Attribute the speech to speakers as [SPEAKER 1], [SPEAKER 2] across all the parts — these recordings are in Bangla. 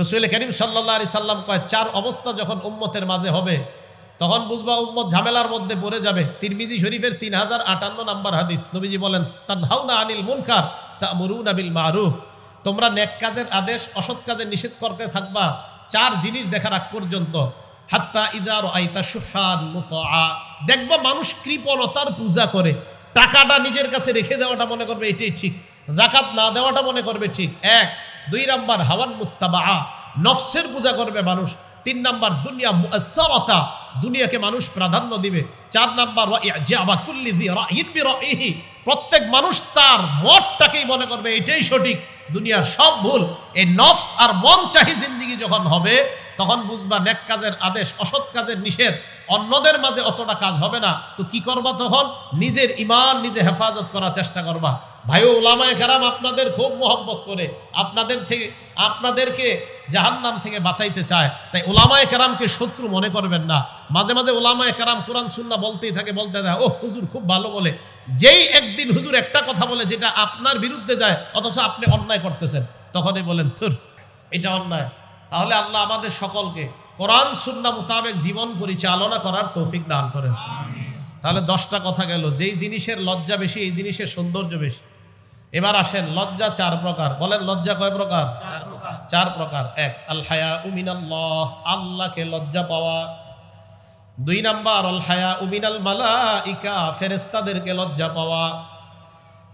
[SPEAKER 1] রসুল করিম সাল্লা আলি সাল্লাম কয়, চার অবস্থা যখন উম্মতের মাঝে হবে, তখন বুঝবা উম্মত ঝামেলার মধ্যে পড়ে যাবে। তিরমিজি শরীফের তিন হাজার আটান্ন নাম্বার হাদিস, নবীজি বলেন, তানহাউনা আনিল মুনকার তা মরুন আবিল মারুফ। তোমরা নেক কাজের আদেশ, অসৎ কাজে নিষেধ করতে থাকবা, চার জিনিস দেখার আগ পর্যন্ত। হাত্তা ইদার আইতা সুহান মুতআ। দেখবা মানুষ কৃপণতার পূজা করে, টাকাটা নিজের কাছে রেখে দেওয়াটা মনে করবে এটাই ঠিক জাকাত না দেওয়াটা মনে করবে ঠিক। এক দুই নাম্বার হাওয়ান মুত্তাবা নফসের পূজা করবে মানুষ। তিন নাম্বার দুনিয়া দুনিয়াকে মানুষ প্রাধান্য দিবে। চার নাম্বার ওয়া কুল্লি প্রত্যেক মানুষ তার মতটাকেই মনে করবে, এটাই সঠিক। দুনিয়ার সব ভুল, এই নফস আর মন চাহি জিন্দিগি যখন হবে, তখন বুঝবা নেক কাজের আদেশ, অসৎ কাজের নিষেধ। অন্যদের মাঝে অতটা কাজ হবে না। তো কি করবা তখন? নিজের ইমান নিজে হেফাজত করার চেষ্টা করবা। ভাই ওলামায় কারাম, আপনাদের খুব মহব্বত করে, আপনাদের থেকে, আপনাদেরকে জাহান্নাম থেকে বাঁচাইতে চায়। তাই ওলামায় কারামকে শত্রু মনে করবেন না। মাঝে মাঝে ওলামায় কারাম কোরআন সুন্না বলতেই থাকে বলতে দেয় ও হুজুর খুব ভালো বলে। যেই একদিন হুজুর একটা কথা বলে যেটা আপনার বিরুদ্ধে যায় অথচ আপনি অন্যায় করতেছেন তখনই বলেন থুর এটা অন্যায়। তাহলে আল্লাহ আমাদের সকলকে কোরআন সুন্না মোতাবেক জীবন পরিচালনা করার তৌফিক দান করেন। তাহলে দশটা কথা গেল যেই জিনিসের লজ্জা বেশি এই জিনিসের সৌন্দর্য বেশি। এবার আসেন লজ্জা চার প্রকার। বলেন লজ্জা কয় প্রকার? চার প্রকার। এক আল হায়া উমিনাল্লাহ আল্লাহকে লজ্জা পাওয়া। দুই নাম্বার অল হায়া উমিনাল মালাইকা ফেরেস্তাদেরকে লজ্জা পাওয়া।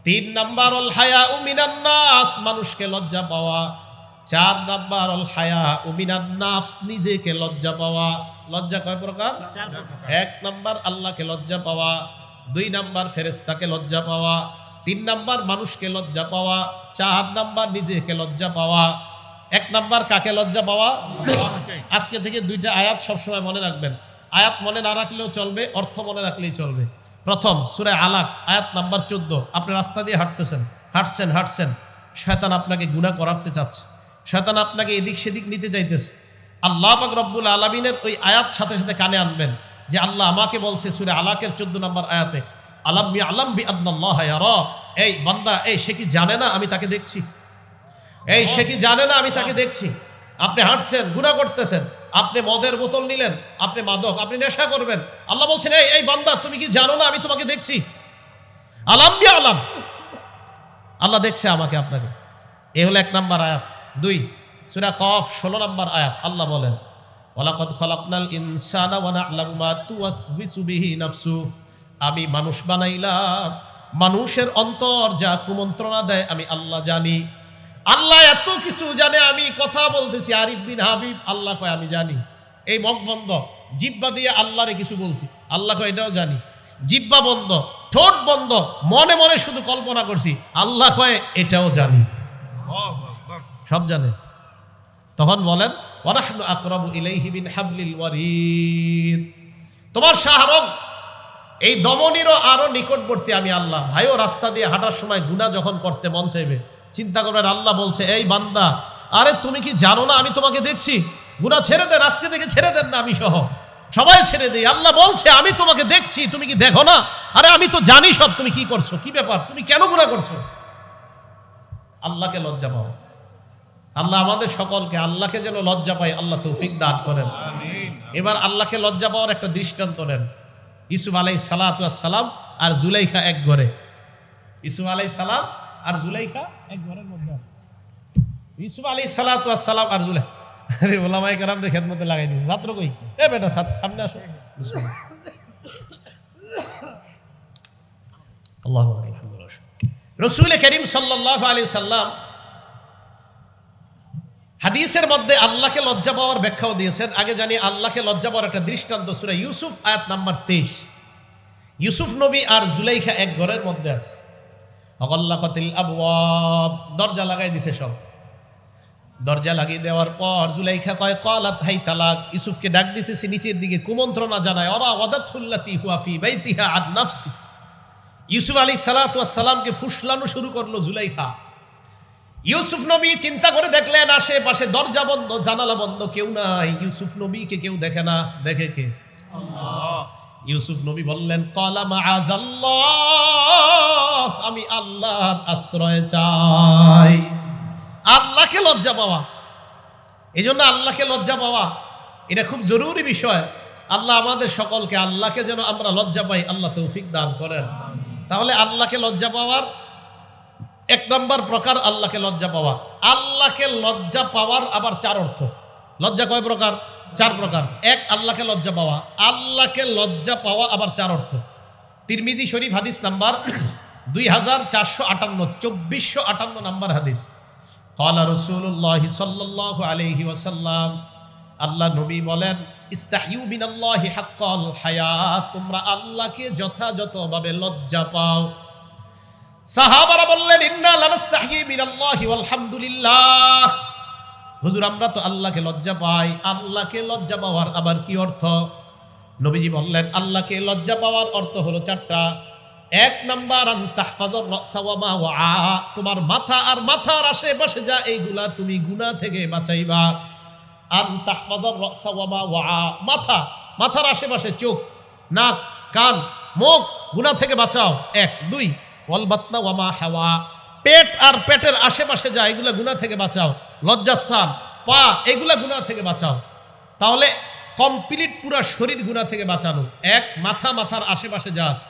[SPEAKER 1] তিন নাম্বার অল হায়া উমিনান নাস মানুষকে লজ্জা পাওয়া। চার নাম্বার অল হায়া উমিনান নাফস নিজেকে লজ্জা পাওয়া। লজ্জা কয় প্রকার? এক নাম্বার আল্লাহকে লজ্জা পাওয়া। দুই নাম্বার ফেরেস্তাকে লজ্জা পাওয়া। তিন নাম্বার মানুষকে লজ্জা পাওয়া চার নাম্বার নিজেকে লজ্জা পাওয়া এক নাম্বার কাকে লজ্জা পাওয়া? আজকে থেকে দুইটা আয়াত সবসময় মনে রাখবেন। আয়াত মনে না রাখলেও চলবে অর্থ মনে রাখলেই চলবে। প্রথম সুরে আলাক আয়াত নাম্বার চোদ্দ। আপনি রাস্তা দিয়ে হাঁটতেছেন হাঁটছেন হাঁটছেন। শয়তান আপনাকে গুণা করাতে চাচ্ছে। শয়তান আপনাকে এদিক সেদিক নিতে চাইতেছে। আল্লাহ পাক রব্বুল আলমিনের ওই আয়াত সাথে সাথে কানে আনবেন যে আল্লাহ আমাকে বলছে সুরে আলাকের চোদ্দ নম্বর আয়াতে আলাম বি আলাম বি আল্লাহ এই বান্দা, এই, সে কি জানে না আমি তাকে দেখছি? এই, সে কি জানে না আমি তাকে দেখছি? আপনি হাঁটছেন, গুণা করতেছেন, আপনি মদের বোতল নিলেন, আপনি মাদক, আপনি নেশা করবেন। আল্লাহ বলছেন, এই এই বান্দা, তুমি কি জানো না আমি তোমাকে দেখছি? আলাম আলাম। আল্লাহ দেখছে আমাকে, আপনাকে। এ হলো এক নাম্বার আয়াত। দুই, সুরা কফ, ষোলো নম্বর আয়াত। আল্লাহ বলেন, ওয়ালাকাদ খালাকনাল ইনসানা ওয়া না'লামু মা তুওয়াসবিসু বিহি নাফসু। আমি মানুষ বানাইলাম। মানুষের অন্তর যা কুমন্ত্রণা দেয়, আমি আল্লাহ জানি। আল্লাহ এত কিছু জানে, আমি কথা বলতেছি, আরিফ বিন হাবিব, আল্লাহ কয়, আমি জানি। এই মগ বন্ধ। জিব্বা দিয়ে আল্লাহরে কিছু বলছি, আল্লাহ কয়, এটাও জানি। জিব্বা বন্ধ, ঠোঁট বন্ধ, মনে মনে শুধু কল্পনা করছি, আল্লাহ কয়, এটাও জানি। সব জানে। তখন বলেন আকরাবু ইলাইহি বিন হাবলিল ওয়ারিদ। তোমার শাহরগ এই দমনিরও আরও নিকটবর্তী আমি আল্লাহ। ভাইও রাস্তা দিয়ে হাঁটার সময় গুনাহ যখন করতে মন চাইবে চিন্তা করবেন আল্লাহ বলছে এই বান্দা আরে তুমি কি জানো না আমি তোমাকে দেখছি? গুনাহ ছেড়ে দেন আজকে থেকে ছেড়ে দেন না আমি সহ। সবাই ছেড়ে দেই। আল্লাহ বলছে আমি তোমাকে দেখছি তুমি কি দেখো না? আরে আমি তো জানি সব তুমি কি করছ? কি ব্যাপার? তুমি কেন গুনাহ করছ? আল্লাহকে লজ্জা পাও। আল্লাহ আমাদের সকলকে আল্লাহকে যেন লজ্জা পাই আল্লাহ তৌফিক দান করেন। এবার আল্লাহকে লজ্জা পাওয়ার একটা দৃষ্টান্ত নেন। ইসুফ আলাই সালাম আর জুলাইখা এক ঘরে। ইসুফ আলাই সালাম আর জুলাইখা এক ঘরের মধ্যে ইসুফ আলাই সালাম আর জুলাই আরে ওলামাই কারাম রে খেদমতে লাগাই দিয়েছে। ছাত্র কই? এ বেটা সামনে আসো। আল্লাহ রসুল করিম সাল্লাহ আলী সাল্লাম হাদিসের মধ্যে আল্লাহকে লজ্জা পাওয়ার ব্যাখ্যাও দিয়েছেন। আগে জানি আল্লাহকে লজ্জা পাওয়ার একটা দৃষ্টান্ত, সুরা ইউসুফ, আয়াত নাম্বার তেইশ। ইউসুফ নবী আর জুলাইখা এক ঘরের মধ্যে আছে। অকল্লাকতিল আবওয়াব, দরজা লাগাই দিছে সব। দরজা লাগিয়ে দেওয়ার পর জুলাইখা কয়, কলাত হাই তালাক। ইউসুফকে ডাক দিতেছে নিচের দিকে, কুমন্ত্রণা জানায় অরা ওয়াদাতুল্লাতি হুয়াফি বাইতিহা আদ নাফসি। ইউসুফ আলী সালামকে ফুসলানো শুরু করল জুলাইখা। ইউসুফ নবী চিন্তা করে দেখলেন আশেপাশে দরজা বন্ধ জানালা বন্ধ কেউ নাই। ইউসুফ নবীকে কেউ দেখে না। দেখে কে? ইউসুফ নবী বললেন কলা মাআযাল্লাহ আমি আল্লাহর আশ্রয় চাই। আল্লাহকে লজ্জা পাওয়া। এই জন্য আল্লাহকে লজ্জা পাওয়া এটা খুব জরুরি বিষয়। আল্লাহ আমাদের সকলকে আল্লাহকে যেন আমরা লজ্জা পাই আল্লাহ তৌফিক দান করেন। তাহলে আল্লাহকে লজ্জা পাওয়ার এক নম্বর প্রকার আল্লাহকে লজ্জা পাওয়া। আল্লাহকে লজ্জা পাওয়ার আবার চার অর্থ। লজ্জা কয় প্রকার? চার প্রকার। এক, আল্লাহকে লজ্জা পাওয়া। আল্লাহকে লজ্জা পাওয়া আবার চার অর্থ। তিরমিজি শরীফ হাদিস নাম্বার দুই হাজার চারশো আটান্ন, চব্বিশশো আটান্ন নাম্বার হাদিস। কলা রসুল্লাহ সাল্লাহ আলহি ওয়াসাল্লাম, আল্লাহ নবী বলেন ইস্তাহিউ হাক্কাল হায়াত, তোমরা আল্লাহকে যথাযথভাবে লজ্জা পাও। সাহাবারা বললেন, ইন্না লানাস্তাহি মিনাল্লাহি আলহামদুলিল্লাহ হুজুর, আমরা তো আল্লাহকে লজ্জা পাই। আল্লাহকে লজ্জা পাওয়ার আবার কি অর্থ? নবীজি বললেন, আল্লাহকে লজ্জা পাওয়ার অর্থ হলো চারটা। এক নাম্বার তোমার মাথা আর মাথার আশেপাশে যা এইগুলা, তুমি গুনাহ থেকে বাঁচাইবা। আন তাহফাজর মাথা, মাথার আশেপাশে চোখ, নাক, কান, মুখ, গুনাহ থেকে বাঁচাও। এক, দুই ওয়াল বাতনা ওয়া মা হাওয়া। পেট আর পেটের আশেপাশে যা এগুলা গুনাহ থেকে বাঁচাও। লজ্জাস্থান পা এগুলা গুনাহ থেকে বাঁচাও। তাহলে কমপ্লিট পুরা শরীর গুনাহ থেকে বাঁচানো। এক মাথা মাথার আশেপাশে যা আছে,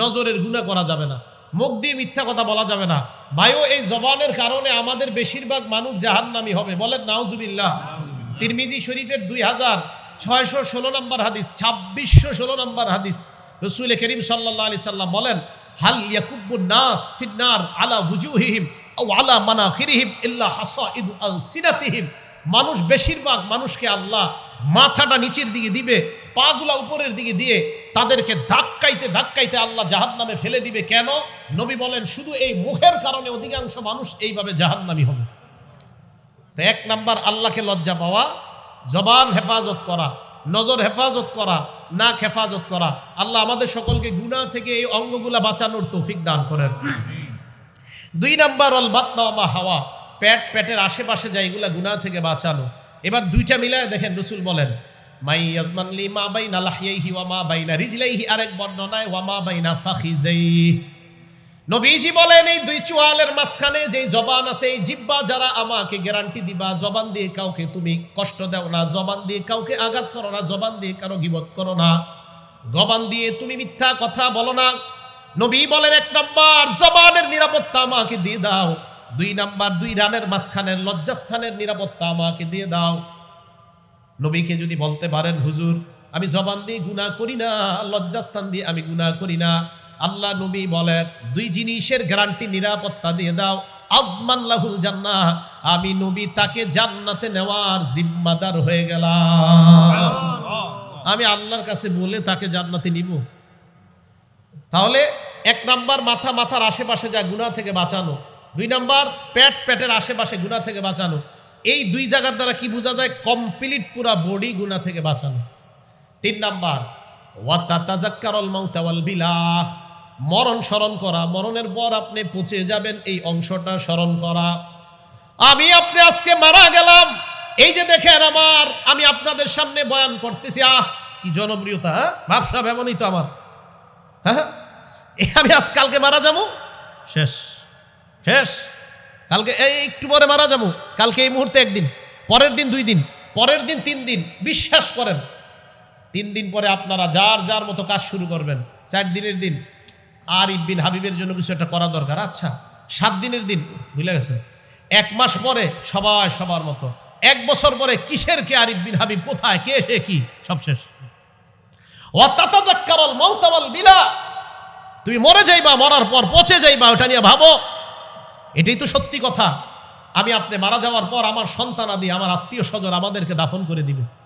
[SPEAKER 1] নজরের গুনাহ করা যাবে না। মুখ দিয়ে মিথ্যা কথা বলা যাবে না। ভাইও এই জবানের কারণে আমাদের বেশিরভাগ মানুষ জাহান্নামি হবে। বলেন নাউজুবিল্লাহ। তিরমিজি শরীফের দুই হাজার ছয়শো ষোলো নম্বর হাদিস ছাব্বিশশো ষোলো নম্বর হাদিস। রসুল করিম সাল্লাহ আলি সাল্লাম বলেন হাল ইয়াকুব্বু নাস ফিন্নার আলা ভুজুহিহিম ও আলা মানাখিরিহিম ইল্লা হাসাইদু আল সিনাতিহিম মানুষ বেশিরভাগ মানুষকে আল্লাহ মাথাটা নিচের দিকে দিবে, পাগুলা উপরের দিকে দিয়ে তাদেরকে ধাক্কাইতে ধাক্কাইতে আল্লাহ জাহান্নামে ফেলে দিবে। কেন? নবী বলেন, শুধু এই মুখের কারণে অধিকাংশ মানুষ এইভাবে জাহান্নামী হবে। তো এক নাম্বার আল্লাহকে লজ্জা পাওয়া, জবান হেফাজত করা। নজর হেফাজত করা, নাক হেফাজত করা। আল্লাহ আমাদের সকলকে গুনাহ থেকে এই অঙ্গগুলা বাঁচানোর তৌফিক দান করেন। দুই নাম্বার অল বাত্মা হাওয়া। পেট, পেটের আশেপাশে যা এগুলা গুনাহ থেকে বাঁচানো। এবার দুইটা মিলায় দেখেন রসুল বলেন, মাই ইয়াজমানলি মা বাইনা লাহিয়াইহি ওয়া মা বাইনা রিজলাইহি। আরেক বর্ণনায়, ওয়া মা বাইনা ফাখিজাইহি নবীজি বলেন, এই দুই চোয়ালের মাঝখানে যে জবান আছে, এই জিব্বা যারা আমাকে গ্যারান্টি দিবা, জবান দিয়ে কাউকে তুমি কষ্ট দাও না, জবান দিয়ে কাউকে আঘাত করো না, জবান দিয়ে কারও গিবত করো না। গবান দিয়ে তুমি মিথ্যা কথা বলো না। নবী বলেন, এক নাম্বার, জবানের নিরাপত্তা আমাকে দিয়ে দাও। দুই নাম্বার, দুই রানের মাঝখানের লজ্জাস্থানের নিরাপত্তা আমাকে দিয়ে দাও। নবীকে যদি বলতে পারেন, হুজুর, আমি জবান দিয়ে গুনাহ করি না, লজ্জাস্থান দিয়ে আমি গুনাহ করি না। আল্লাহ নবী বলেন, দুই জিনিসের গ্যারান্টি নিরাপত্তা দিয়ে দাও, আজমান লাহুল জান্নাহ। আমি নবী তাকে জান্নাতে নেওয়ার জিম্মাদার হয়ে গেলাম। আমি আল্লাহর কাছে বলে তাকে জান্নাতে নিব। তাহলে এক নাম্বার মাথা মাথার আশেপাশে যা গুনাহ থেকে বাঁচানো, দুই নাম্বার পেট পেটের আশেপাশে গুনাহ থেকে বাঁচানো, এই দুই জায়গার দ্বারা কি বোঝা যায়? কমপ্লিট পুরা বডি গুনাহ থেকে বাঁচানো। তিন নাম্বার ওয়াতাতাজাক্কারুল মাউতা ওয়াল বিলাহ। মরণ স্মরণ করা, মরণের পর আপনি পচে যাবেন, এই অংশটা স্মরণ করা। আমি আপনি আজকে মারা গেলাম। এই যে দেখেন আমার, আমি আপনাদের সামনে বয়ান করতেছি, আহ, কি জনপ্রিয়তা হ্যাঁ? ভাবসাব এমনই তো আমার। হ্যাঁ? আমি আজ কালকে মারা যাব? শেষ। শেষ। কালকে, এই একটু পরে মারা যাব। কালকে এই মুহূর্তে একদিন, পরের দিন দুই দিন, পরের দিন তিন দিন, বিশ্বাস করেন। তিন দিন পরে আপনারা যার যার মতো কাজ শুরু করবেন, চার দিনের দিন। আর ইবিন হাবিবের জন্য কিছু একটা করা দরকার। আচ্ছা সাত দিনের দিন, ভুলে গেছেন? এক মাস পরে সবাই সবার মতো। এক বছর পরে কিসের কে আর ইবিন হাবিব? কোথায়? কে, সে কি? সব শেষ। অত্যাতাজাক্কারল মৌতাওয়াল বিলা। তুমি মরে যাইবা, মরার পর পচে যাইবা, ওটা নিয়ে ভাবো। এটাই তো সত্যি কথা। আমি আপনি মারা যাওয়ার পর আমার সন্তান আদি আমার আত্মীয় স্বজন আমাদেরকে দাফন করে দিবে।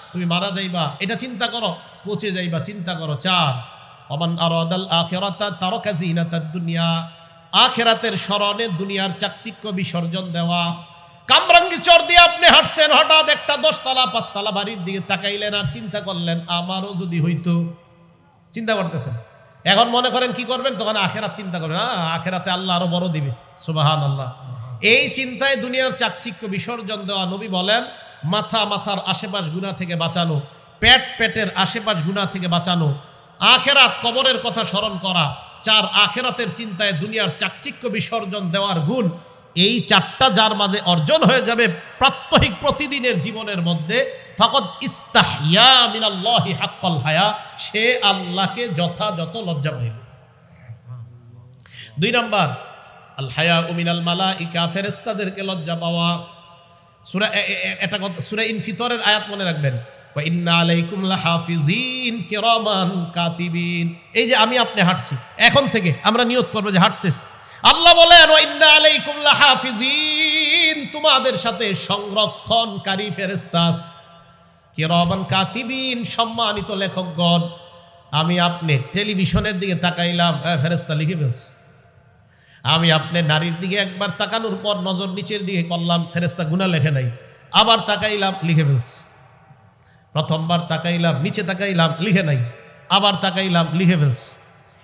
[SPEAKER 1] তুমি মারা যাইবা এটা চিন্তা করো। পচে যাইবা চিন্তা করো। চার অমান আরাদাল আখিরাতা তারাকা জিনাতাদ দুনিয়া। আখিরাতের স্মরণে দুনিয়ার চাকচিক্য বিসর্জন দেওয়া। কামরাঙ্গি চর দিয়ে আপনি হাঁটছেন হঠাৎ একটা দশতলা পাঁচতলা বাড়ির দিকে তাকাইলেন আর চিন্তা করলেন আমারও যদি হইতো। চিন্তা করতেছেন? এখন মনে করেন কি করবেন? তখন আখেরাত চিন্তা করবেন আ, আখেরাতে আল্লাহ আরও বড় দিবে। সুবাহান আল্লাহ এই চিন্তায় দুনিয়ার চাকচিক্য বিসর্জন দেওয়া নবী বলেন মাথা মাথার আশেপাশ গুণা থেকে বাঁচানো, পেট পেটের আশেপাশ গুণা থেকে বাঁচানো, আখেরাত কবরের কথা স্মরণ করা, চার আখেরাতের চিন্তায় দুনিয়ার চাকচিক্য বিসর্জন দেওয়ার গুণ, এই চারটা যার মাঝে অর্জন হয়ে যাবে প্রাত্যহিক প্রতিদিনের জীবনের মধ্যে ফকত ইস্তাহিয়া মিনাল্লাহি হাক্কাল হায়া, সে আল্লাহকে যথাযথ লজ্জা পাইবে। দুই নাম্বার, আল হায়া উমিনাল মালাইকা ফেরেস্তাদেরকে লজ্জা পাওয়া। সুরা এ- এ- এ- একটা কথা, সুরা ইনফিতরের আয়াত মনে রাখবেন। ওয়া ইন্না আলাইকুম লাহাফিজিন কাতিবিন। এই যে আমি আপনি হাঁটছি, এখন থেকে আমরা নিয়ত করব যে হাঁটতেছি। আল্লাহ বলেন, ওয়া ইন্না আলাইকুম লাহাফিজিন তোমাদের সাথে সংরক্ষণকারী ফেরেস্তাস কিরামান কাতিবিন, সম্মানিত লেখকগণ, আমি আপনি টেলিভিশনের দিকে তাকাইলাম হ্যাঁ ফেরেস্তা লিখে ফেলছি। আমি আপনার নারীর দিকে একবার তাকানোর পর নজর নিচের দিকে করলাম ফেরেস্তা গুণা লেখে নাই। আবার তাকাইলাম, লিখে ফেলছি। প্রথমবার তাকাইলাম, নিচে তাকাইলাম, লিখে নাই। আবার তাকাইলাম, লিখে ফেলছি।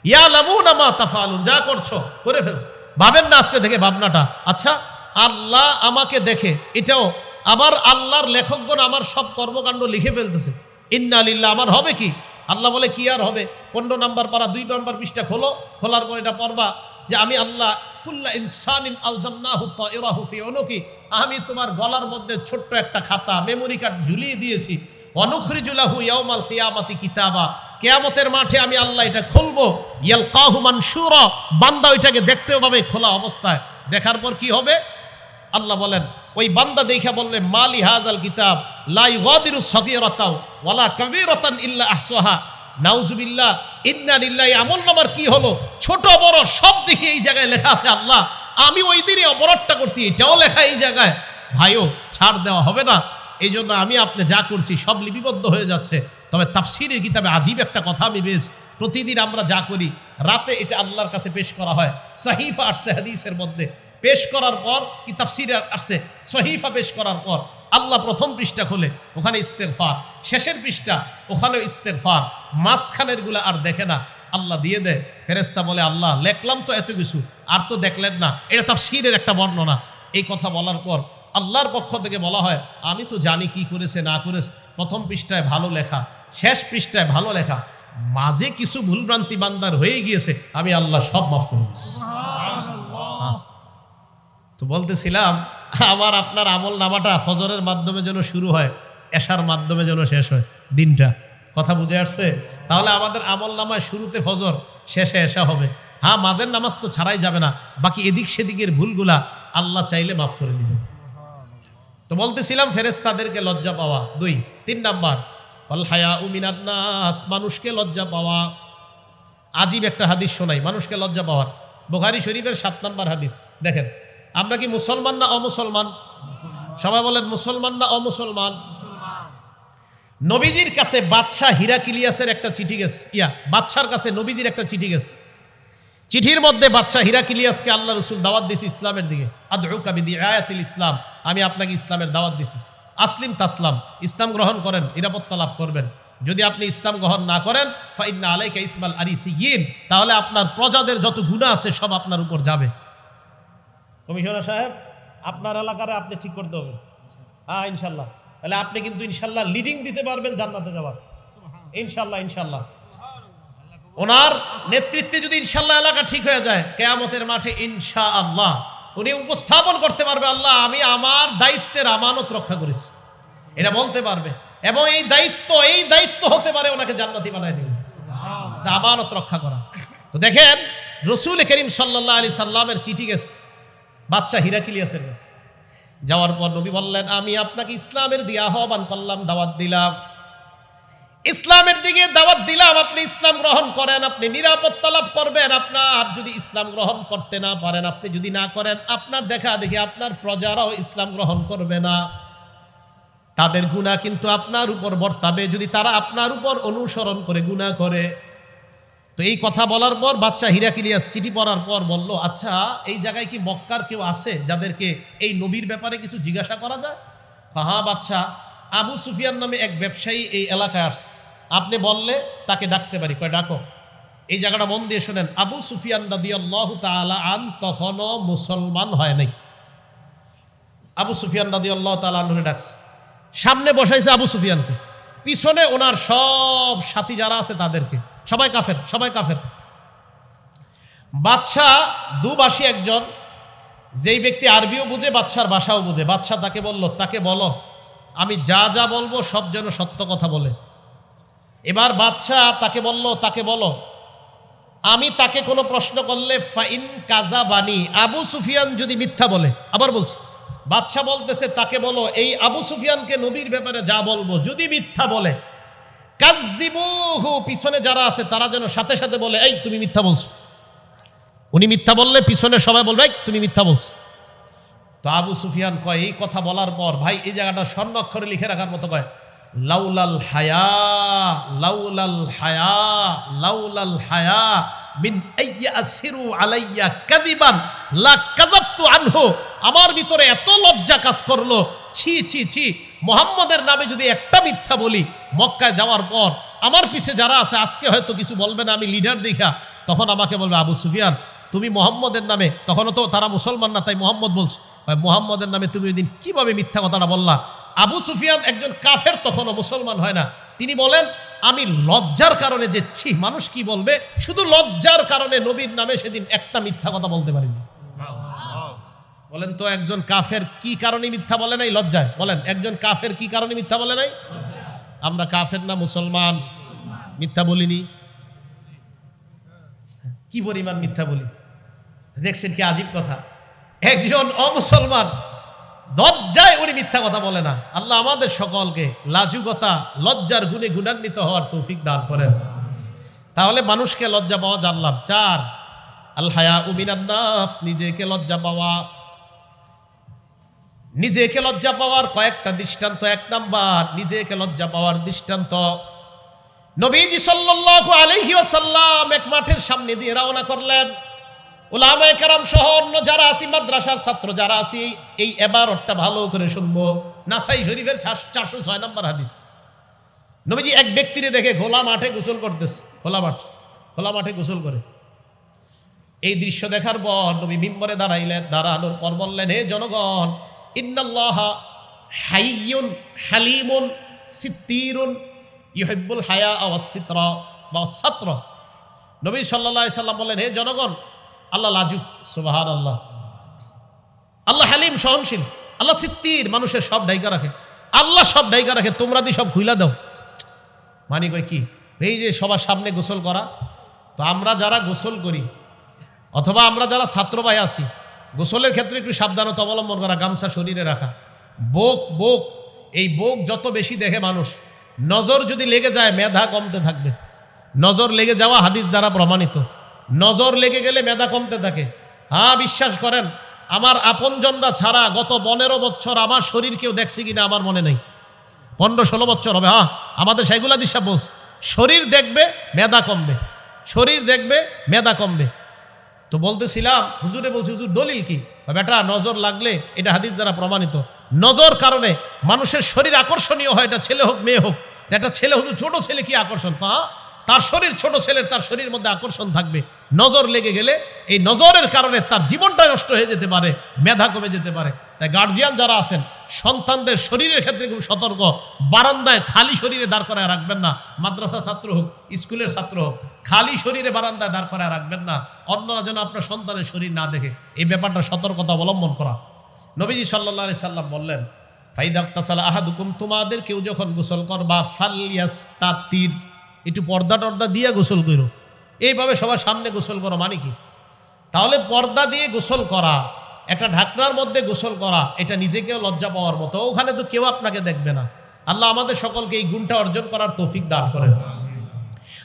[SPEAKER 1] ইয়া লামুন আমা তাফালুন, যা করছ, করে ফেলছ। ভাবেন না আজকে থেকে ভাবনাটা। আচ্ছা আল্লাহ আমাকে দেখে, এটাও আবার আল্লাহর লেখকগণ আমার সব কর্মকাণ্ড লিখে ফেলতেছে। ইন্না আমার হবে কি? আল্লাহ বলে, কি আর হবে? পনেরো নাম্বার পারা, দুই নাম্বার পৃষ্ঠা খোলো। খোলার পর এটা পড়বা। যে আমি আল্লাহ কুল্লা ইনসানিন আলজামনাহু তাইরাহু ফি উনুকি। আমি তোমার গলার মধ্যে ছোট্ট একটা খাতা মেমোরি কার্ড ঝুলিয়ে দিয়েছি। অনুখরিজুলাহু ইয়াউমাল কিয়ামাতি কিতাবা। কেয়ামতের মাঠে আমি আল্লাহ এটা খুলবো। ইয়ালকাহু মানশুরা। বান্দা ওইটাকে দেখতেও পাবে খোলা অবস্থায়। দেখার পর কি হবে? আল্লাহ বলেন, ওই বান্দা দেখা বললে, মালি হাজাল কিতাব লাই গদিরু সগীরাতাও, ওয়ালা কবীরাতান ইল্লা আহসাহা। নাউজুবিল্লাহ, ইন্না লিল্লাহি আমল নামার কি হলো? ছোট, বড়, সব দিকে এই জায়গায় লেখা আছে, আল্লাহ, আমি ওই দিনে অপরাধটা করছি এটাও লেখা এই জায়গায়। ভাইও, ছাড় দেওয়া হবে না। এই জন্য আমি আপনি যা করছি সব লিপিবদ্ধ হয়ে যাচ্ছে। তবে তাফসিরের কিতাবে আজীব একটা কথা আমি পেয়েছি। প্রতিদিন আমরা যা করি, রাতে এটা আল্লাহর কাছে পেশ করা হয়। সাহিফা আসছে হাদিসের মধ্যে। পেশ করার পর কি তাফসিরে আসছে? সহিফা পেশ করার পর। আল্লাহ প্রথম পৃষ্ঠা খোলে ওখানে ইস্তেগফার। শেষের পৃষ্ঠা ওখানেও ইস্তেগফার। মাঝখানেরগুলা আর দেখে না আল্লাহ দিয়ে দেয়। ফেরেস্তা বলে আল্লাহ লেখলাম তো এত কিছু আর তো দেখলেন না। এটা তাফসিরের একটা বর্ণনা। এই কথা বলার পর আল্লাহর পক্ষ থেকে বলা হয় আমি তো জানি কি করেছে না করেছে। প্রথম পৃষ্ঠায় ভালো লেখা শেষ পৃষ্ঠায় ভালো লেখা। মাঝে কিছু ভুলভ্রান্তি বান্দার হয়ে গিয়েছে আমি আল্লাহ সব মাফ করে দিচ্ছি তো বলতেছিলাম আমার আপনার আমল নামাটা ফজরের মাধ্যমে যেন শুরু হয়, এশার মাধ্যমে যেন শেষ হয়, দিনটা। কথা বুঝে আসছে? তাহলে আমাদের আমল নামায় শুরুতে ফজর, শেষে এশা হবে। হ্যাঁ মাঝের নামাজ তো ছাড়াই যাবে না, বাকি এদিক সেদিকের ভুলগুলা আল্লাহ চাইলে মাফ করে দিবেন তো বলতেছিলাম ফেরেস্তাদেরকে লজ্জা পাওয়া। দুই, তিন নাম্বার মানুষকে লজ্জা পাওয়া। আজীব একটা হাদিস শোনাই, মানুষকে লজ্জা পাওয়ার। বোখারি শরীফের সাত নাম্বার হাদিস, দেখেন। আমরা কি মুসলমান না অমুসলমান? সবাই বলেন, মুসলমান না অমুসলমান? নবীজির কাছে বাদশাহ হিরাকিলিয়াসের একটা চিঠি গেছে। ইয়া, বাদশার কাছে নবীজির একটা চিঠি গেছে। চিঠির মধ্যে বাদশাহ হিরাকিলিয়াসকে আল্লাহ রসুল দাওয়াত দিয়েছি ইসলামের দিকে। আয়াতিল ইসলাম আমি আপনাকে ইসলামের দাওয়াত দিছি। আসলিম তাসলাম ইসলাম গ্রহণ করেন, নিরাপত্তা লাভ করবেন। যদি আপনি ইসলাম গ্রহণ না করেন, ফাইন্না আলাইকা ইসমাল আরিসিয়িন তাহলে আপনার প্রজাদের যত গুণা আছে সব আপনার উপর যাবে। কমিশনার সাহেব, আপনার এলাকারে আপনি ঠিক করতে হবে। হ্যাঁ ইনশাল্লাহ। তাহলে আপনি কিন্তু ইনশাল্লাহ লিডিং দিতে পারবেন জান্নাতে যাওয়ার। ইনশাল্লাহ ইনশাল্লাহ। ওনার নেতৃত্বে যদি ইনশাল্লাহ এলাকা ঠিক হয়ে যায়, কেয়ামতের মাঠে ইনশা আল্লাহ উনি উপস্থাপন করতে পারবে, আল্লাহ, আমি আমার দায়িত্বের আমানত রক্ষা করেছি। এটা বলতে পারবে। এবং এই দায়িত্ব এই দায়িত্ব হতে পারে ওনাকে জান্নাতি বানায় দিবে। আমানত রক্ষা করা। তো দেখেন, রসুল করিম সাল্লাহ আলি সাল্লামের চিঠি গেছে। বাচ্চা হিরাকিলিয়াসের গেছে যাওয়ার পর নবী বললেন, আমি আপনাকে ইসলামের দিয়ে আহ্বান করলাম, দাওয়াত দিলাম। ইসলামের দিকে দাওয়াত দিলাম, আপনি ইসলাম গ্রহণ করেন, আপনি নিরাপত্তা লাভ করবেন। আপনার যদি ইসলাম গ্রহণ করতে না পারেন, আপনি যদি না করেন, আপনার দেখা দেখি আপনার প্রজারাও ইসলাম গ্রহণ করবে না। তাদের গুণা কিন্তু আপনার উপর বর্তাবে। যদি তারা আপনার উপর অনুসরণ করে গুণা করে তো এই কথা বলার পর বাচ্চা হিরাকিলিয়াস চিঠি পড়ার পর বলল আচ্ছা এই জায়গায় কি মক্কার কেউ আছে যাদেরকে এই নবীর ব্যাপারে কিছু জিজ্ঞাসা করা যায়? হ্যাঁ বাচ্চা আবু সুফিয়ান নামে এক ব্যবসায়ী এই এলাকায় আসছে। আপনি বললে তাকে ডাকতে পারি। কয়, ডাকো। এই জায়গাটা মন দিয়ে শোনেন। আবু সুফিয়ান রাদিয়াল্লাহু তাআলা আন তখনও মুসলমান হয় নাই। আবু সুফিয়ান রাদিয়াল্লাহু তাআলা আনহুরে ডাকছে। সামনে বসাইছে আবু সুফিয়ানকে। পিছনে ওনার সব সাথী যারা আছে তাদেরকে। সবাই কাফের সবাই কাফের। বাচ্চা দুবাসী একজন, যেই ব্যক্তি আরবিও বুঝে বাদশার ভাষাও বুঝে। বাচ্চা তাকে বলল, তাকে বলো, আমি যা যা বলব, সব যেন সত্য কথা বলে। এবার বাচ্চা তাকে বলল, তাকে বলো, আমি তাকে কোনো প্রশ্ন করলে ফাইন কাজা বানি, আবু সুফিয়ান যদি মিথ্যা বলে। আবার বলছি বাচ্চা বলতেছে, তাকে বলো, এই আবু সুফিয়ানকে নবীর ব্যাপারে যা বলব, যদি মিথ্যা বলে কাজিবুহু পিছনে যারা আছে, তারা যেন সাথে সাথে বলে, এই, তুমি মিথ্যা বলছো। উনি মিথ্যা বললে পিছনে সবাই বলবে, এই, তুমি মিথ্যা বলছো। তো আবু সুফিয়ান কয়, এই কথা বলার পর, ভাই, এই জায়গাটা স্বর্ণ অক্ষরে লিখে রাখার মতো কয়, লাউলাল হায়া লাউলাল হায়া লাউলাল হায়া, মিন আইয়া আসিরু আলাইয়া কাদিবান লা কাযাবতু আনহু। আমার ভিতরে এত লজ্জা কাজ করল ছি ছি ছি। মোহাম্মদের নামে যদি একটা মিথ্যা বলি, মক্কায় যাওয়ার পর আমার পিছে যারা আছে, আজকে হয়তো কিছু বলবে না, আমি লিডার দেখা, তখন আমাকে বলবে, আবু সুফিয়ান, তুমি মোহাম্মদের নামে, তখনও তো তারা মুসলমান না, তাই মোহাম্মদ বলছে। ভাই, মোহাম্মদের নামে তুমি ওই দিন কীভাবে মিথ্যা কথাটা বললা? আবু সুফিয়ান একজন কাফের, তখনও মুসলমান হয় না। তিনি বলেন, আমি লজ্জার কারণে যে ছি, মানুষ কি বলবে? শুধু লজ্জার কারণে নবীর নামে সেদিন একটা মিথ্যা কথা বলতে পারিনি। বলেন তো একজন কাফের কি কারণে মিথ্যা বলে নাই? লজ্জায়। বলেন, একজন কাফের কি কারণে মিথ্যা বলে নাই? আমরা কাফের না মুসলমান? মিথ্যা বলিনি। কি পরিমাণ মিথ্যা বলি? দেখছেন কি আজীব কথা? একজন অমুসলমান, লজ্জায় উনি মিথ্যা কথা বলে না। আল্লাহ আমাদের সকলকে লাজুকতা, লজ্জার গুণে গুণান্বিত হওয়ার তৌফিক দান করেন। তাহলে মানুষকে লজ্জা পাওয়া জানলাম। চার আল্লাহ নাফস, নিজেকে লজ্জা পাওয়া। নিজেকে লজ্জা পাওয়ার কয়েকটা দৃষ্টান্ত, এক নাম্বার, নিজেকে লজ্জা পাওয়ার দৃষ্টান্ত। নবীজি সাল্লাল্লাহু আলাইহি ওয়াসাল্লাম এক মাঠের সামনে দিয়ে রওনা করলেন। ওলামায়ে কেরাম সহ অন্য যারা আছি, মাদ্রাসার ছাত্র যারা আছি, এই এবারটা ভালো করে শুনব। নাসাই শরীফের চারশো ছয় নম্বর হাদিস। নবীজি এক ব্যক্তিরে দেখে খোলা মাঠে গোসল করতেছে খোলা মাঠ খোলা মাঠে গোসল করে। এই দৃশ্য দেখার পর নবী মিম্বরে দাঁড়াইলেন, দাঁড়ানোর পর বললেন, হে জনগণ ইন্নাল্লাহ হাইয়ুন হায়া ছাত্র নবী বললেন, হে জনগণ, আল্লাহ লাজুক সুবাহান আল্লাহ আল্লাহ হালিম, সহনশীল, আল্লাহ সিত্তির মানুষের সব ডাইকা রাখে। আল্লাহ সব ডাইকা রাখে, তোমরা দিয়ে সব খুইলা দাও। মানি কয় কি? এই যে সবার সামনে গোসল করা, তো আমরা যারা গোসল করি, অথবা আমরা যারা ছাত্র ভাই আছি গোসলের ক্ষেত্রে একটু সাবধানতা অবলম্বন করা, গামছা শরীরে রাখা। বোক বোক, এই বোক যত বেশি দেখে মানুষ, নজর যদি লেগে যায়, মেধা কমতে থাকবে। নজর লেগে যাওয়া হাদিস দ্বারা প্রমাণিত। নজর লেগে গেলে মেধা কমতে থাকে। হ্যাঁ বিশ্বাস করেন, আমার আপনজনরা ছাড়া গত পনেরো বছর আমার শরীর কেউ দেখছে কিনা আমার মনে নেই। পনেরো ষোলো বছর হবে হ্যাঁ আমাদের সেগুলা দিশা বলছে, শরীর দেখবে, মেধা কমবে। শরীর দেখবে, মেধা কমবে। তো বলতেছিলাম, হুজুরে বলছি, হুজুর, দলিল কি? বেটা, নজর লাগলে এটা হাদিস দ্বারা প্রমাণিত। নজর কারণে মানুষের শরীর আকর্ষণীয় হয়, এটা ছেলে হোক, মেয়ে হোক। একটা ছেলে, হুজুর, ছোট ছেলে কি আকর্ষণ? হ্যাঁ তার শরীর ছোট ছেলের, তার শরীরের মধ্যে আকর্ষণ থাকবে। নজর লেগে গেলে এই নজরের কারণে তার জীবনটা নষ্ট হয়ে যেতে পারে, মেধা কমে যেতে পারে। তাই গার্জিয়ান যারা আছেন, সন্তানদের শরীরের ক্ষেত্রে খুব সতর্ক। বারান্দায় খালি শরীরে দাঁড় করায় রাখবেন না। মাদ্রাসা ছাত্র হোক, স্কুলের ছাত্র হোক, খালি শরীরে বারান্দায় দাঁড় করায় রাখবেন না। অন্যরা যেন আপনার সন্তানের শরীর না দেখে। এই ব্যাপারটা সতর্কতা অবলম্বন করা। নবীজি সাল্লাহ সাল্লাম বললেন ফাইদাক্তাসাল আহাদুকুম, তোমাদের কেউ যখন গোসল করবা ফালিয়াস্তাতির একটু পর্দা টর্দা দিয়ে গোসল করো। এইভাবে সবার সামনে গোসল করো মানে কি? তাহলে পর্দা দিয়ে গোসল করা, একটা ঢাকনার মধ্যে গোসল করা, এটা নিজেকেও লজ্জা পাওয়ার মতো। ওখানে তো কেউ আপনাকে দেখবে না। আল্লাহ আমাদের সকলকে এই গুণটা অর্জন করার তৌফিক দান করেন।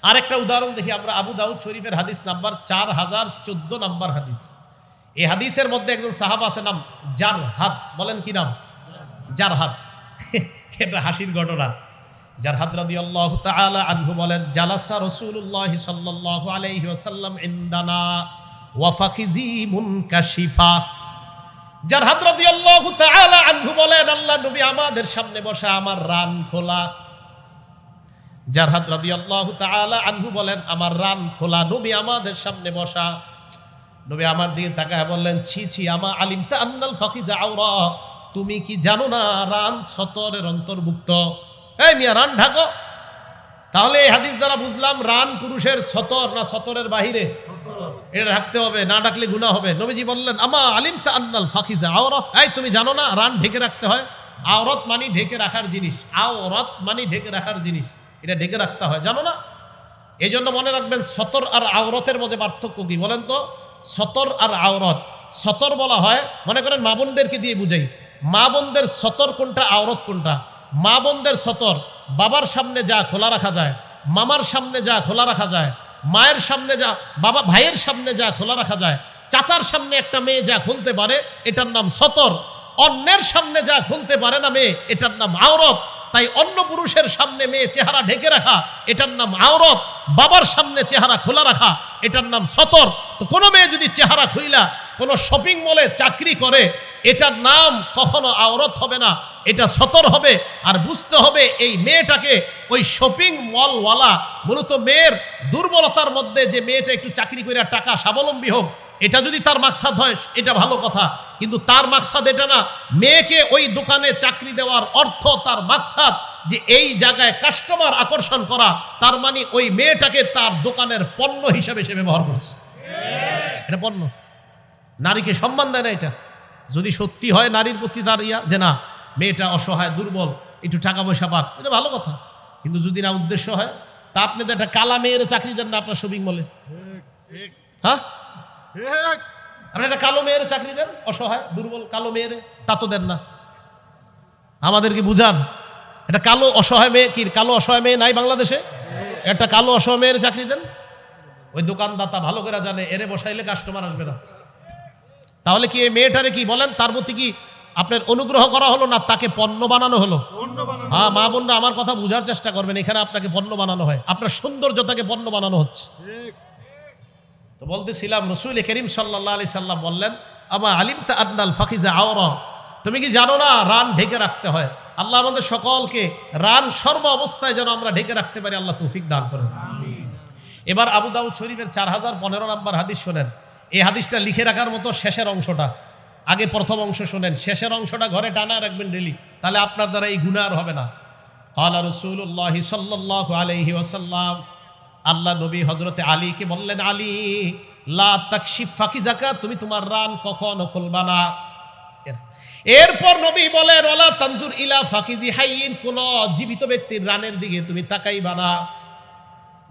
[SPEAKER 1] আরেকটা উদাহরণ দেখি আমরা, আবু দাউদ শরীফের হাদিস নাম্বার চার হাজার চোদ্দ নাম্বার হাদিস। এই হাদিসের মধ্যে একজন সাহাবা আছে, নাম জার হাত বলেন কি নাম? জার হাত এটা হাসির ঘটনা। যার হাত রাদি আল্লাহ তাআলা আনহু বলেন, জালাসা রাসূলুল্লাহ সাল্লাল্লাহু আলাইহি ওয়াসাল্লাম ইনদানা ওয়া ফাখিজি মুনকাশিফা। যার হাত রাদি আল্লাহ তাআলা আনহু বলেন, আল্লাহ নবী আমাদের সামনে বসে আমার রান খোলা। রাদি আল্লাহ তাআলা আনহু বলেন, আমার রান খোলা, নবী আমাদের সামনে বসা। নবী আমার দিকে তাকায় বললেন, ছি ছি, আমা আলিমতা আন্নাল ফাকিজা আওরা, তুমি কি জানো না রান সতরের অন্তর্ভুক্ত? এই মিয়া, রান ঢাকো। তাহলে এই হাদিস দ্বারা বুঝলাম, রান পুরুষের সতর না সতরের বাহিরে? এটা ঢাকতে হবে, না ডাকলে গুণা হবে। নবীজি বললেন, আমা আলিমতা আন্নাল ফাকিজা আওরা এই তুমি জানো না, রান ঢেকে রাখতে হয়। আওরত মানে ঢেকে রাখার জিনিস। আওরত মানে ঢেকে রাখার জিনিস। এটা ঢেকে রাখতে হয়, জানো না? এই জন্য মনে রাখবেন, সতর আর আওরতের মধ্যে পার্থক্য কি? বলেন তো, সতর আর আওরত। সতর বলা হয়, মনে করেন, মা বোনদেরকে দিয়ে বুঝাই। মা বোনদের সতর কোনটা, আওরত কোনটা? মা বোনদের সতর, বাবার সামনে যা খোলা রাখা যায়, মামার সামনে যা খোলা রাখা যায়, মায়ের সামনে যা, বাবা, ভাইয়ের সামনে যা খোলা রাখা যায়, চাচার সামনে একটা মেয়ে যা খুলতে পারে, এটার নাম সতর। অন্যের সামনে যা খুলতে পারে না মেয়ে, এটার নাম আওরত। তাই অন্য পুরুষের সামনে মেয়ে চেহারা ঢেকে রাখা, এটার নাম আওরত। বাবার সামনে চেহারা খোলা রাখা, এটার নাম সতর। তো কোনো মেয়ে যদি চেহারা খুইলা, কোনো শপিং মলে চাকরি করে এটার নাম কখনো আওরত হবে না, এটা সতর হবে আর বুঝতে হবে এই মেয়েটাকে ওই শপিং মলওয়ালা মূলত মেয়ের দুর্বলতার মধ্যে যে মেয়েটা একটু চাকরি করে টাকা স্বাবলম্বী হোক, এটা যদি তার মাকসাদ হয়, এটা ভালো কথা। কিন্তু তার মাকসাদ এটা না, মেয়েকে ওই দোকানে চাকরি দেওয়ার অর্থ, তার মাকসাদ যে এই জায়গায় কাস্টমার আকর্ষণ করা, তার মানে ওই মেয়েটাকে তার দোকানের পণ্য হিসাবে সে ব্যবহার করছে। এটা পণ্য। নারীকে সম্মান দেয় না এটা। যদি সত্যি হয় নারীর প্রতি তার ইয়া যে না, মেয়েটা অসহায়, দুর্বল, একটু টাকা পয়সা পাক, এটা ভালো কথা। কিন্তু যদি না উদ্দেশ্য হয়, তা আপনি তো একটা কালা মেয়ের চাকরি দেন না আপনার শপিং মলে। হ্যাঁ? আপনি একটা কালো মেয়ের চাকরি দেন, অসহায়, দুর্বল, কালো মেয়ের, তা তো দেন না। আমাদেরকে বুঝান, একটা কালো অসহায় মেয়ে কি, কালো অসহায় মেয়ে নাই বাংলাদেশে? একটা কালো অসহায় মেয়ের চাকরি দেন। ওই দোকানদাতা ভালো করে জানে, এরে বসাইলে কাস্টমার আসবে না। তাহলে কি এই মেয়েটারে কি বলেন? তার প্রতি কি আপনার অনুগ্রহ করা হলো না তাকে পণ্য বানানো হলো? হ্যাঁ মা বোনরা আমার কথা বুঝার চেষ্টা করবেন এখানে আপনাকে পণ্য বানানো হয়। আপনার সৌন্দর্যতাকে পণ্য বানানো হচ্ছে। তো বলতেছিলাম রসুল করিম সাল্লাহ আলি সাল্লাম বললেন আমা আলিম তা আদনাল ফাকিজা আওর? তুমি কি জানো না রান ঢেকে রাখতে হয়। আল্লাহ আমাদের সকলকে রান সর্ব অবস্থায় যেন আমরা ঢেকে রাখতে পারি আল্লাহ তৌফিক দান করেন। এবার আবু দাউদ শরীফের চার হাজার পনেরো নম্বর হাদিস শোনেন। এই হাদিসটা লিখে রাখার মতো শেষের অংশটা। আগে প্রথম অংশ শোনেন। শেষের অংশটা ঘরে টানা রাখবেন ডেলি তাহলে আপনার দ্বারা এই গুণা আর হবে না। কালা রসুল্লাহ সাল্লাহ আলহি ওয়াসাল্লাম, আল্লাহ নবী হজরতে আলীকে বললেন, আলী, লা তাকশিফ ফাকি জাকা তুমি তোমার রান কখনো খুলবা না। এরপর নবী বলেন ওলা তানজুর ইলা ফাকিজি হাইয়িন কোন জীবিত ব্যক্তির রানের দিকে তুমি তাকাইবা না।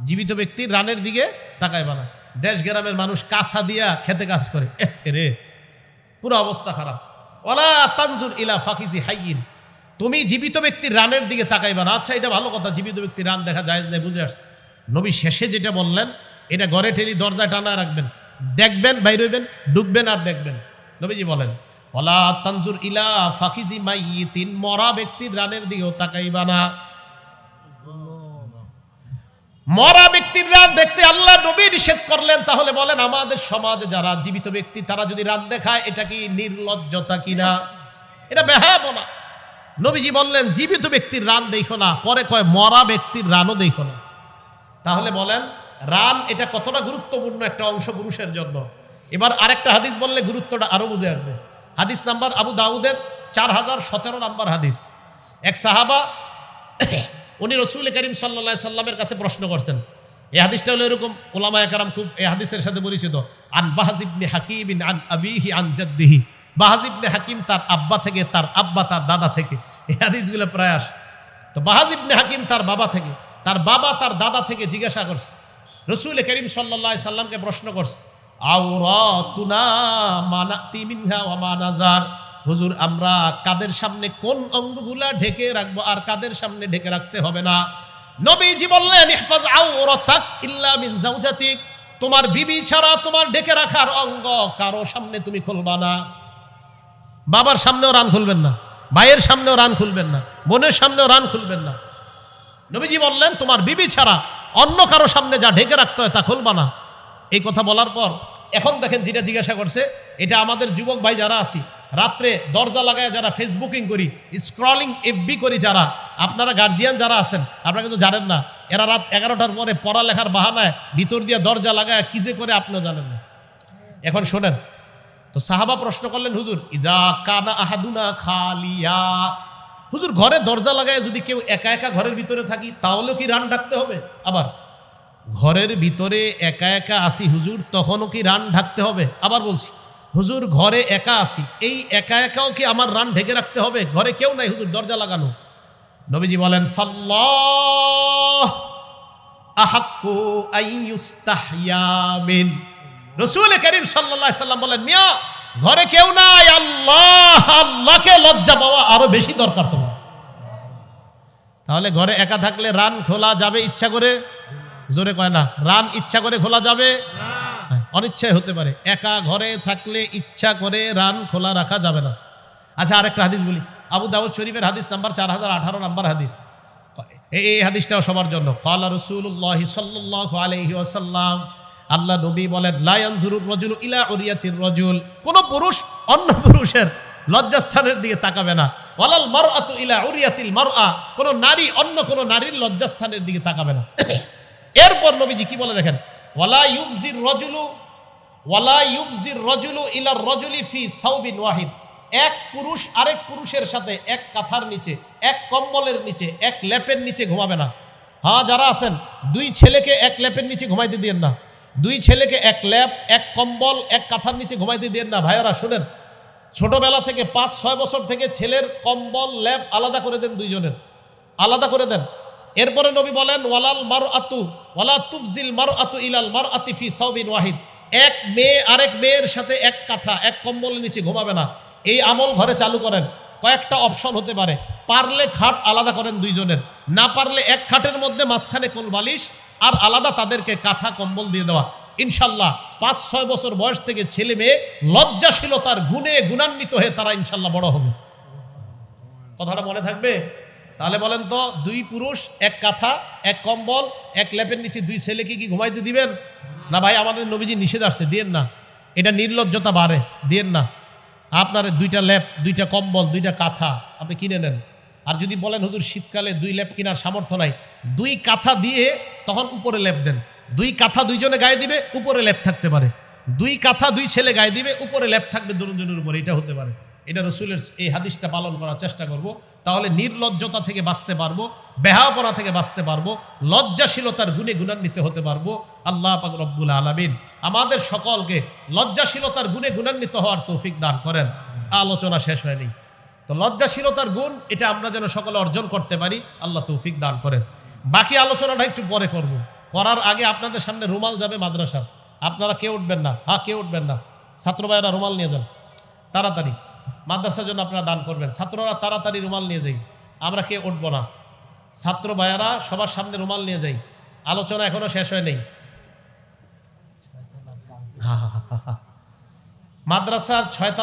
[SPEAKER 1] জীবিত ব্যক্তির রানের দিকে তাকাইবা না। দেশ গ্রামের মানুষ কাছা দিয়া খেতে কাজ করে। রে, পুরো অবস্থা খারাপ। ওলা তানজুর ইলা ফাকিজি হাইয়িন। তুমি জীবিত ব্যক্তির রানের দিকে তাকাইবা না। আচ্ছা এটা ভালো কথা, জীবিত ব্যক্তির রান দেখা যায় না বুঝে আসছে। নবী শেষে যেটা বললেন, এটা ঘরে ঠেলি দরজায় টানা রাখবেন। দেখবেন বাইর হইবেন ঢুকবেন আর দেখবেন। নবীজি বলেন ওলা তানজুর ইলা ফাকিজি মাই তিন মরা ব্যক্তির রানের দিকেও তাকাইবা না। মরা ব্যক্তির দেখতে আল্লাহ নবী নিষেধ করলেন, তাহলে বলেন আমাদের সমাজে যারা জীবিত ব্যক্তি, তারা যদি রান দেখায়, এটা কি নির্লজ্জতা কিনা? এটা বেহায়াপনা। নবীজি বললেন, জীবিত ব্যক্তির রান দেখো না, পরে কয়, মরা ব্যক্তির রানও দেখো না। তাহলে বলেন, রান এটা কতটা গুরুত্বপূর্ণ একটা অংশ পুরুষের জন্য। এবার আরেকটা হাদিস বললে গুরুত্বটা আরও বুঝে আসবে। হাদিস নাম্বার আবু দাউদের চার হাজার সতেরো নাম্বার হাদিস। এক সাহাবা উনি রসুল করিম সাল্লা সাল্লামের কাছে প্রশ্ন করছেন। এই হাদিসটা হলো এরকম ওলামা একরাম খুব এই হাদিসের সাথে পরিচিত। আন বাহাজিবনে হাকিম আন আবিহি আন জাদ্দিহি। বাহাজিবনে হাকিম তার আব্বা থেকে, তার আব্বা, তার দাদা থেকে। এই হাদিসগুলো প্রায় আসে। তো বাহাজিবনে হাকিম তার বাবা থেকে, তার বাবা, তার দাদা থেকে জিজ্ঞাসা করছে। রসুল করিম সাল্লাহ সাল্লামকে প্রশ্ন করছে, আওরাতুনা মানাতি মিনহা ওয়া মা নাজার? হুজুর, আমরা কাদের সামনে কোন অঙ্গগুলা ঢেকে রাখব আর কাদের সামনে ঢেকে রাখতে হবে না। নবীজি বললেন, ইহফাজ আওরাতাক ইল্লা মিন জাওজাতিক তোমার বিবি ছাড়া তোমার ঢেকে রাখার অঙ্গ কারও সামনে তুমি খুলবা না। বাবার সামনেও রান খুলবেন না, ভাইয়ের সামনেও রান খুলবেন না, বোনের সামনেও রান খুলবেন না। নবীজি বললেন, তোমার বিবি ছাড়া অন্য কারও সামনে যা ঢেকে রাখতে হয় তা খুলবা না। এই কথা বলার পর এখন দেখেন যেটা জিজ্ঞাসা করছে, এটা আমাদের যুবক ভাই যারা আছি, রাত্রে দরজা লাগায় যারা ফেসবুকিং করি স্ক্রলিং এফবি করি যারা, আপনারা গার্জিয়ান যারা আছেন, আপনারা কিন্তু জানেন না, এরা রাত এগারোটার পরে পড়ালেখার বাহানায় ভিতর দিয়ে দরজা লাগায় কি যে করে আপনিও জানেন না। এখন শোনেন, তো সাহাবা প্রশ্ন করলেন, হুজুর, ইজা কানা আহাদুনা খালিয়া? হুজুর, ঘরে দরজা লাগায় যদি কেউ একা একা ঘরের ভিতরে থাকি তাহলেও কি রান ডাকতে হবে? আবার ঘরের ভিতরে একা একা আসি, হুজুর, তখনও কি রান ঢাকতে হবে? আবার বলছি, হুজুর, ঘরে একা আসি, এই একা একাও কি আমার রান ঢেকে রাখতে হবে? ঘরে কেউ নাই, হুজুর, দরজা লাগানো। নবীজি বলেন রসুল করিম সাল্লাল্লাহু সাল্লাম বলেন, মিয়া, ঘরে কেউ নাই, আল্লাহ, আল্লাহকে লজ্জা পাওয়া আরও বেশি দরকার তোমার। তাহলে ঘরে একা থাকলে রান খোলা যাবে ইচ্ছা করে? জোরে কয় না রান ইচ্ছা করে খোলা যাবে? হ্যাঁ, অনিচ্ছায় হতে পারে। একা ঘরে থাকলে ইচ্ছা করে রান খোলা রাখা যাবে না। আচ্ছা আরেকটা হাদিস বলি। আবু দাউদ শরীফের হাদিস নাম্বার চার হাজার আঠারো নাম্বার হাদিস। এই হাদিসটাও সবার জন্য। কালা রসুল্লাহ সাল্লাহ আলহি আসাল্লাম আল্লাহ নবী বলেন লায়ন জুরুর রজুল ইলা উরিয়াতির রজুল। কোন পুরুষ অন্য পুরুষের লজ্জাস্থানের দিকে তাকাবে না। ওয়ালাল মার আতু ইলা উরিয়াতিল মার আ কোন নারী অন্য কোন নারীর লজ্জাস্থানের দিকে তাকাবে না। এরপর নবীজি কি বলে দেখেন? ওয়ালা ইউজির রজুলু, ওয়ালা ইউজির রজুলু ইলার রজুলি ফি সাউবিন ওয়াহিদ। এক পুরুষ আরেক পুরুষের সাথে এক কাঁথার নিচে, এক কম্বলের নিচে, এক ল্যাপের নিচে ঘুমাবে না। হ্যাঁ যারা আছেন, দুই ছেলেকে এক ল্যাপের নিচে ঘুমাইতে দিয়েন না। দুই ছেলেকে এক ল্যাপ এক কম্বল, এক কাঁথার নিচে ঘুমাইতে দিয়েন না। ভাইয়েরা, শুনেন, ছোটবেলা থেকে পাঁচ, ছয় বছর থেকে ছেলের কম্বল ল্যাপ আলাদা করে দেন দুইজনের। আলাদা করে দেন। এরপরে নবী বলেন, ওয়ালাল মার আতু ওয়ালা তুফজিল মার আতু ইলাল মার আতিফি সাউবিন ওয়াহিদ। এক মেয়ে, আরেক মেয়ের সাথে এক কাঁথা, এক কম্বলের নিচে ঘুমাবে না। এই আমল ঘরে চালু করেন। কয়েকটা অপশন হতে পারে। পারলে খাট আলাদা করেন দুইজনের। না পারলে এক খাটের মধ্যে মাঝখানে কোল বালিশ আর আলাদা তাদেরকে কাঁথা, কম্বল দিয়ে দেওয়া। ইনশাল্লাহ পাঁচ, ছয় বছর বয়স থেকে ছেলে মেয়ে লজ্জাশীলতার গুণে গুণান্বিত হয়ে তারা ইনশাল্লাহ বড় হবে। কথাটা মনে থাকবে? তাহলে বলেন তো, দুই পুরুষ, এক কাঁথা, এক কম্বল, এক ল্যাপের নিচে দুই ছেলেকে কি ঘুমাইতে দিবেন? না ভাই, আমাদের নবীজি নিষেধ আসছে, দিয়েন না। এটা নির্লজ্জতা বাড়ে, দিয়েন না। আপনার দুইটা ল্যাপ দুইটা কম্বল, দুইটা কাঁথা আপনি কিনে নেন। আর যদি বলেন, হুজুর, শীতকালে দুই ল্যাপ কেনার সামর্থ্য নাই। দুই কাঁথা দিয়ে তখন উপরে ল্যাপ দেন। দুই কাঁথা দুইজনে গায়ে দিবে, উপরে ল্যাপ থাকতে পারে। দুই কাঁথা দুই ছেলে গায়ে দিবে, উপরে ল্যাপ থাকবে দুজনের উপরে, এটা হতে পারে। এটা রসুলের এই হাদিসটা পালন করার চেষ্টা করব। তাহলে নির্লজ্জতা থেকে বাঁচতে পারব বেহাপনা থেকে বাঁচতে পারব, লজ্জাশীলতার গুণে গুণান্বিত হতে পারব। আল্লাহ পাক রব্বুল আলমিন আমাদের সকলকে লজ্জাশীলতার গুণে গুণান্বিত হওয়ার তৌফিক দান করেন। আলোচনা শেষ হয়নি। তো লজ্জাশীলতার গুণ, এটা আমরা যেন সকলে অর্জন করতে পারি, আল্লাহ তৌফিক দান করেন। বাকি আলোচনাটা একটু পরে করব। করার আগে আপনাদের সামনে রুমাল যাবে মাদ্রাসার। আপনারা কেউ উঠবেন না। হ্যাঁ কেউ উঠবেন না। ছাত্র রুমাল নিয়ে যান। তাড়াতাড়ি। মাদ্রাসার জন্য আপনারা দান করবেন। ছাত্ররা তাড়াতাড়ি রুমাল নিয়ে যাই। আমরা কে উঠবো না। ছাত্র ভাইয়ারা সবার সামনে রুমাল নিয়ে যাই। আলোচনা এখনও শেষ হয় নেই। মাদ্রাসার ছয়তলা